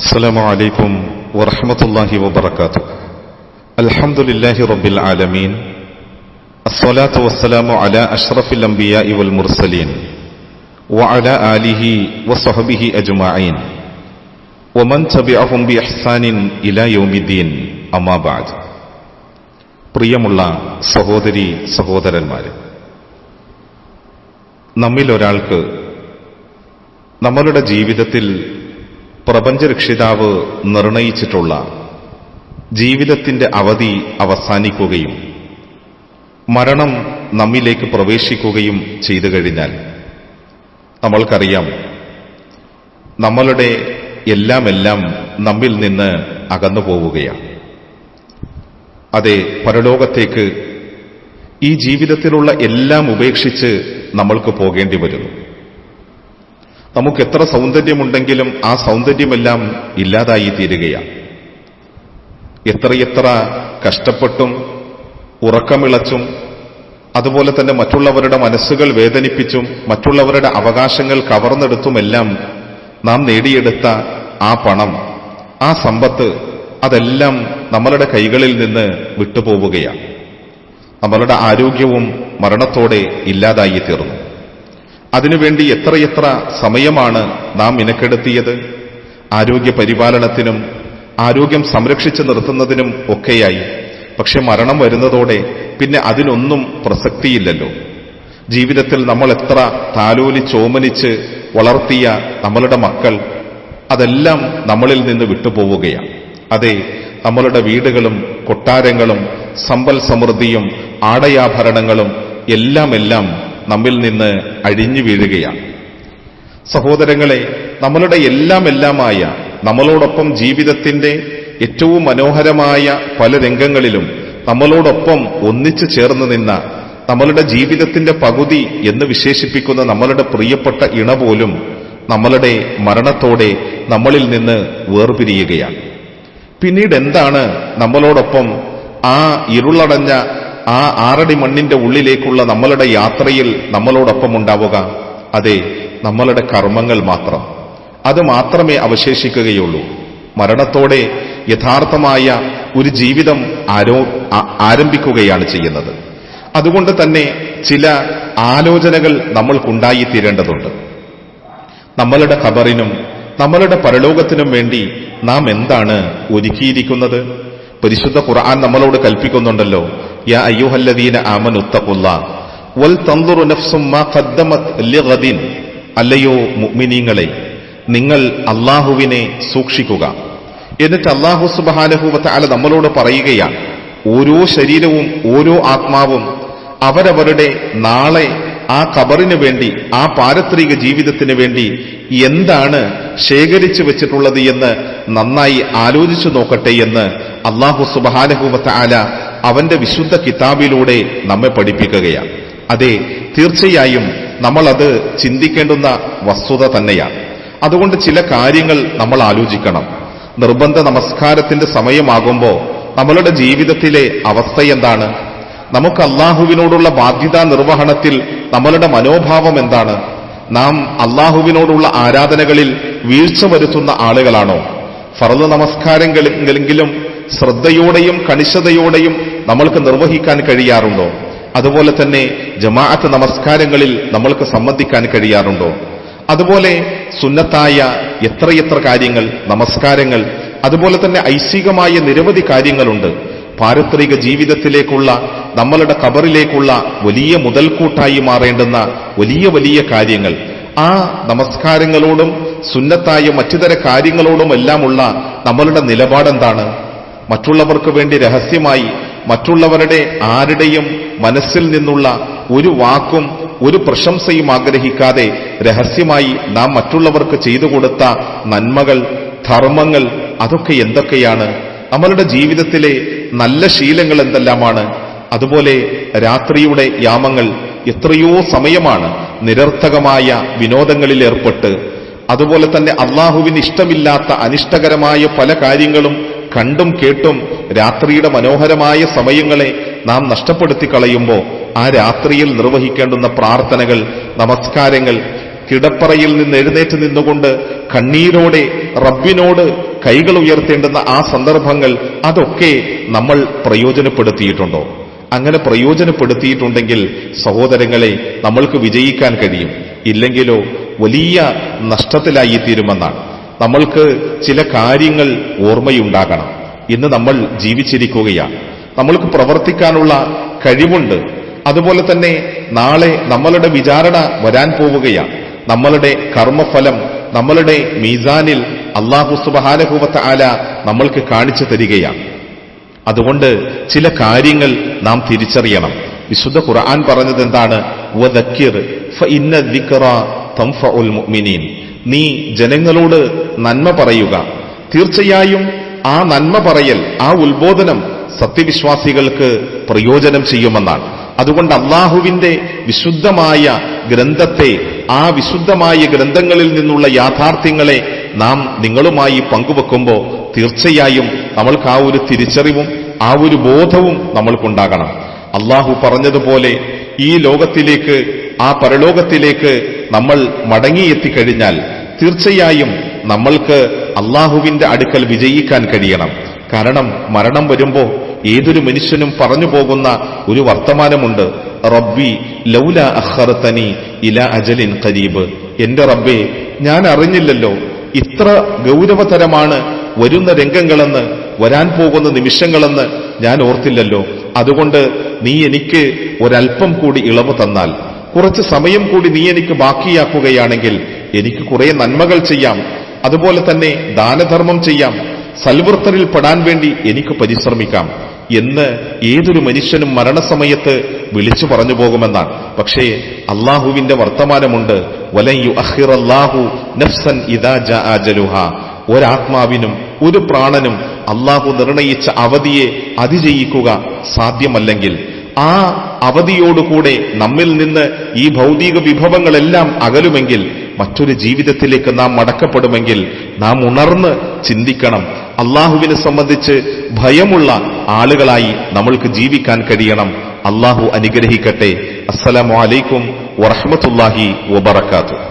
السلام عليكم ورحمة الله وبركاته الحمد لله رب العالمين الصلاة والسلام على أشرف الأنبياء والمرسلين وعلى آله وصحبه أجمعين ومن تبعهم بإحسان إلى يوم الدين أما بعد പ്രിയമുള്ള സഹോദരി സഹോദരന്മാരെ നമ്മിൽ ഒരാൾക്ക് നമ്മളുടെ ജീവിതത്തിൽ പ്രപഞ്ചരക്ഷിതാവ് നിർണയിച്ചിട്ടുള്ള ജീവിതത്തിന്റെ അവധി അവസാനിക്കുകയും മരണം നമ്മിലേക്ക് പ്രവേശിക്കുകയും ചെയ്തു കഴിഞ്ഞാൽ നമ്മൾക്കറിയാം നമ്മളുടെ എല്ലാം എല്ലാം നമ്മിൽ നിന്ന് അകന്നു പോവുകയാണ്. അതെ പരലോകത്തേക്ക് ഈ ജീവിതത്തിലുള്ള എല്ലാം ഉപേക്ഷിച്ച് നമ്മൾക്ക് പോകേണ്ടി വരുന്നു. നമുക്ക് എത്ര സൗന്ദര്യമുണ്ടെങ്കിലും ആ സൗന്ദര്യമെല്ലാം ഇല്ലാതായി തീരുകയാണ് എത്രയെത്ര കഷ്ടപ്പെട്ടും ഉറക്കമിളച്ചും അതുപോലെ തന്നെ മറ്റുള്ളവരുടെ മനസ്സുകൾ വേദനിപ്പിച്ചും മറ്റുള്ളവരുടെ അവകാശങ്ങൾ കവർന്നെടുത്തുമെല്ലാം നാം നേടിയെടുത്ത ആ പണം ആ സമ്പത്ത് അതെല്ലാം നമ്മളുടെ കൈകളിൽ നിന്ന് വിട്ടുപോവുകയാണ്. നമ്മളുടെ ആരോഗ്യവും മരണത്തോടെ ഇല്ലാതായി തീർന്നു അതിനുവേണ്ടി എത്രയെത്ര സമയമാണ് നാം ഇനക്കെടുത്തിയത് ആരോഗ്യ പരിപാലനത്തിനും ആരോഗ്യം സംരക്ഷിച്ചു നിർത്തുന്നതിനും ഒക്കെയായി. പക്ഷെ മരണം വരുന്നതോടെ പിന്നെ അതിനൊന്നും പ്രസക്തിയില്ലല്ലോ. ജീവിതത്തിൽ നമ്മൾ എത്ര താലോലി ചോമനിച്ച് വളർത്തിയ നമ്മളുടെ മക്കൾ അതെല്ലാം നമ്മളിൽ നിന്ന് വിട്ടുപോവുകയാണ്. അതെ നമ്മളുടെ വീടുകളും കൊട്ടാരങ്ങളും സമ്പൽ സമൃദ്ധിയും ആടയാഭരണങ്ങളും എല്ലാം എല്ലാം നമ്മിൽ നിന്ന് അഴിഞ്ഞു വീഴുകയാണ്. സഹോദരങ്ങളെ നമ്മളുടെ എല്ലാം എല്ലാമായ നമ്മളോടൊപ്പം ജീവിതത്തിന്റെ ഏറ്റവും മനോഹരമായ പല രംഗങ്ങളിലും നമ്മളോടൊപ്പം ഒന്നിച്ചു ചേർന്ന് നിന്ന നമ്മളുടെ ജീവിതത്തിന്റെ പകുതി എന്ന് വിശേഷിപ്പിക്കുന്ന നമ്മളുടെ പ്രിയപ്പെട്ട ഇണ പോലും നമ്മളുടെ മരണത്തോടെ നമ്മളിൽ നിന്ന് വേർപിരിയുകയാണ്. പിന്നീട് എന്താണ് നമ്മളോടൊപ്പം ആ ഇരുളടഞ്ഞ ആ ആറടി മണ്ണിന്റെ ഉള്ളിലേക്കുള്ള നമ്മളുടെ യാത്രയിൽ നമ്മളോടൊപ്പം ഉണ്ടാവുക. അതെ നമ്മളുടെ കർമ്മങ്ങൾ മാത്രം. അത് മാത്രമേ അവശേഷിക്കുകയുള്ളൂ. മരണത്തോടെ യഥാർത്ഥമായ ഒരു ജീവിതം ആരോ ആരംഭിക്കുകയാണ് ചെയ്യുന്നത്. അതുകൊണ്ട് തന്നെ ചില ആലോചനകൾ നമ്മൾക്കുണ്ടായിത്തീരേണ്ടതുണ്ട്. നമ്മളുടെ ഖബറിനും നമ്മളുടെ പരലോകത്തിനും വേണ്ടി നാം എന്താണ് ഒരുക്കിയിരിക്കുന്നത്? പരിശുദ്ധ ഖുർആൻ നമ്മളോട് കൽപ്പിക്കുന്നുണ്ടല്ലോ. യാ അയ്യുഹല്ലദീന اتقوا الله അല്ലയോ മുഅ്മിനീങ്ങളെ നിങ്ങൾ അള്ളാഹുവിനെ സൂക്ഷിക്കുക. എന്നിട്ട് അള്ളാഹു സുബ്ഹാനഹു അല നമ്മളോട് പറയുകയാണ് ഓരോ ശരീരവും ഓരോ ആത്മാവും അവരവരുടെ നാളെ ആ കബറിന് വേണ്ടി ആ പാരത്രിക ജീവിതത്തിന് വേണ്ടി എന്താണ് ശേഖരിച്ചു വെച്ചിട്ടുള്ളത് എന്ന് നന്നായി ആലോചിച്ചു നോക്കട്ടെ എന്ന് അള്ളാഹു സുബാനഹുവത്ത ആല അവന്റെ വിശുദ്ധ കിതാബിലൂടെ നമ്മെ പഠിപ്പിക്കുകയാണ്. അതെ തീർച്ചയായും നമ്മൾ അത് ചിന്തിക്കേണ്ടുന്ന വസ്തുത തന്നെയാണ്. അതുകൊണ്ട് ചില കാര്യങ്ങൾ നമ്മൾ ആലോചിക്കണം. നിർബന്ധ നമസ്കാരത്തിന്റെ സമയമാകുമ്പോൾ നമ്മളുടെ ജീവിതത്തിലെ അവസ്ഥ എന്താണ്? നമുക്ക് അള്ളാഹുവിനോടുള്ള ബാധ്യതാ നിർവഹണത്തിൽ നമ്മളുടെ മനോഭാവം എന്താണ്? നാം അള്ളാഹുവിനോടുള്ള ആരാധനകളിൽ വീഴ്ച വരുത്തുന്ന ആളുകളാണോ? ഫറദ് നമസ്കാരങ്ങളെങ്കിലും ശ്രദ്ധയോടെയും കണിശതയോടെയും നമ്മൾക്ക് നിർവഹിക്കാൻ കഴിയാറുണ്ടോ? അതുപോലെ തന്നെ ജമാഅത്ത് നമസ്കാരങ്ങളിൽ നമ്മൾക്ക് സംബന്ധിക്കാൻ കഴിയാറുണ്ടോ? അതുപോലെ സുന്നത്തായ എത്രയെത്ര കാര്യങ്ങൾ നമസ്കാരങ്ങൾ അതുപോലെ തന്നെ ഐശികമായ നിരവധി കാര്യങ്ങളുണ്ട്. പാരത്രിക ജീവിതത്തിലേക്കുള്ള നമ്മളുടെ കബറിലേക്കുള്ള വലിയ മുതൽക്കൂട്ടായി മാറേണ്ടുന്ന വലിയ വലിയ കാര്യങ്ങൾ. ആ നമസ്കാരങ്ങളോടും സുന്നത്തായ മറ്റുതര കാര്യങ്ങളോടും കാര്യങ്ങളോടുമെല്ലാമുള്ള നമ്മളുടെ നിലപാടെന്താണ്? മറ്റുള്ളവർക്ക് വേണ്ടി രഹസ്യമായി മറ്റുള്ളവരുടെ ആരുടെയും മനസ്സിൽ നിന്നുള്ള ഒരു വാക്കും ഒരു പ്രശംസയും ആഗ്രഹിക്കാതെ രഹസ്യമായി നാം മറ്റുള്ളവർക്ക് ചെയ്തു കൊടുത്ത നന്മകൾ ധർമ്മങ്ങൾ അതൊക്കെ എന്തൊക്കെയാണ്? നമ്മളുടെ ജീവിതത്തിലെ നല്ല ശീലങ്ങൾ എന്തെല്ലാമാണ്? അതുപോലെ രാത്രിയുടെ യാമങ്ങൾ എത്രയോ സമയമാണ് നിരർത്ഥകമായ വിനോദങ്ങളിൽ ഏർപ്പെട്ട്. അതുപോലെ തന്നെ അള്ളാഹുവിന് ഇഷ്ടമില്ലാത്ത അനിഷ്ടകരമായ പല കാര്യങ്ങളും കണ്ടും കേട്ടും രാത്രിയുടെ മനോഹരമായ സമയങ്ങളെ നാം നഷ്ടപ്പെടുത്തി കളയുമ്പോൾ ആ രാത്രിയിൽ നിർവഹിക്കേണ്ടുന്ന പ്രാർത്ഥനകൾ നമസ്കാരങ്ങൾ കിടപ്പറയിൽ നിന്ന് എഴുന്നേറ്റ് നിന്നുകൊണ്ട് കണ്ണീരോടെ റബ്ബിനോട് കൈകൾ ഉയർത്തേണ്ടുന്ന ആ സന്ദർഭങ്ങൾ അതൊക്കെ നമ്മൾ പ്രയോജനപ്പെടുത്തിയിട്ടുണ്ടോ? അങ്ങനെ പ്രയോജനപ്പെടുത്തിയിട്ടുണ്ടെങ്കിൽ സഹോദരങ്ങളെ നമ്മൾക്ക് വിജയിക്കാൻ കഴിയും. ഇല്ലെങ്കിലോ വലിയ നഷ്ടത്തിലായി തീരുമെന്നാണ് നമ്മൾക്ക് ചില കാര്യങ്ങൾ ഓർമ്മയുണ്ടാകണം. ഇന്ന് നമ്മൾ ജീവിച്ചിരിക്കുകയാണ് നമ്മൾക്ക് പ്രവർത്തിക്കാനുള്ള കഴിവുണ്ട്. അതുപോലെ തന്നെ നാളെ നമ്മളുടെ വിചാരണ വരാൻ പോവുകയാണ് നമ്മളുടെ കർമ്മഫലം നമ്മളുടെ മീസാനിൽ അള്ളാഹു സുബഹാനഹൂവത്ത ആല നമ്മൾക്ക് കാണിച്ചു തരികയാണ് അതുകൊണ്ട് ചില കാര്യങ്ങൾ നാം തിരിച്ചറിയണം. വിശുദ്ധ ഖുർആൻ പറഞ്ഞത് എന്താണ്? നീ ജനങ്ങളോട് നന്മ പറയുക. തീർച്ചയായും ആ നന്മ പറയൽ ആ ഉത്ബോധനം സത്യവിശ്വാസികൾക്ക് പ്രയോജനം ചെയ്യുമെന്നാണ്. അതുകൊണ്ട് അള്ളാഹുവിന്റെ വിശുദ്ധമായ ഗ്രന്ഥത്തെ ആ വിശുദ്ധമായ ഗ്രന്ഥങ്ങളിൽ നിന്നുള്ള യാഥാർത്ഥ്യങ്ങളെ നാം നിങ്ങളുമായി പങ്കുവെക്കുമ്പോൾ തീർച്ചയായും നമ്മൾക്ക് ആ ഒരു തിരിച്ചറിവും ആ ഒരു ബോധവും നമ്മൾക്കുണ്ടാകണം. അള്ളാഹു പറഞ്ഞതുപോലെ ഈ ലോകത്തിലേക്ക് ആ പരലോകത്തിലേക്ക് നമ്മൾ മടങ്ങിയെത്തിക്കഴിഞ്ഞാൽ തീർച്ചയായും നമ്മൾക്ക് അള്ളാഹുവിന്റെ അടുക്കൽ വിജയിക്കാൻ കഴിയണം. കാരണം മരണം വരുമ്പോ ഏതൊരു മനുഷ്യനും പറഞ്ഞു പോകുന്ന ഒരു വർത്തമാനമുണ്ട്. റബ്ബി ലൗല അഖർത്തനി ഇല അജലിൻ കരീബ് എന്റെ റബ്ബെ ഞാൻ അറിഞ്ഞില്ലല്ലോ ഇത്ര ഗൗരവതരമാണ് വരുന്ന രംഗങ്ങളെന്ന് വരാൻ പോകുന്ന നിമിഷങ്ങളെന്ന് ഞാൻ ഓർത്തില്ലല്ലോ. അതുകൊണ്ട് നീ എനിക്ക് ഒരൽപ്പം കൂടി ഇളവ് തന്നാൽ. കുറച്ച് സമയം കൂടി നീ എനിക്ക് ബാക്കിയാക്കുകയാണെങ്കിൽ എനിക്ക് കുറെ നന്മകൾ ചെയ്യാം. അതുപോലെ തന്നെ ദാനധർമ്മം ചെയ്യാം. സൽവൃത്തരിൽ പെടാൻ വേണ്ടി എനിക്ക് പരിശ്രമിക്കാം. എന്ന് ഏതൊരു മനുഷ്യനും മരണസമയത്ത് വിളിച്ചു പറഞ്ഞു പോകുമെന്നാണ്. പക്ഷേ അള്ളാഹുവിന്റെ വർത്തമാനമുണ്ട്. വലയു അഹിറല്ലാഹു നഫ്സൻ ഇദാ ജലുഹ. ഒരാത്മാവിനും ഒരു പ്രാണനും അള്ളാഹു നിർണയിച്ച അവധിയെ അതിജയിക്കുക സാധ്യമല്ലെങ്കിൽ ആ അവധിയോടുകൂടെ നമ്മിൽ നിന്ന് ഈ ഭൗതിക വിഭവങ്ങളെല്ലാം അകലുമെങ്കിൽ മറ്റൊരു ജീവിതത്തിലേക്ക് നാം മടക്കപ്പെടുമെങ്കിൽ നാം ഉണർന്ന് ചിന്തിക്കണം. അള്ളാഹുവിനെ സംബന്ധിച്ച് ഭയമുള്ള ആളുകളായി നമ്മൾക്ക് ജീവിക്കാൻ കഴിയണം. അള്ളാഹു അനുഗ്രഹിക്കട്ടെ. അസ്സലാമു അലൈക്കും വബർക്കാത്തു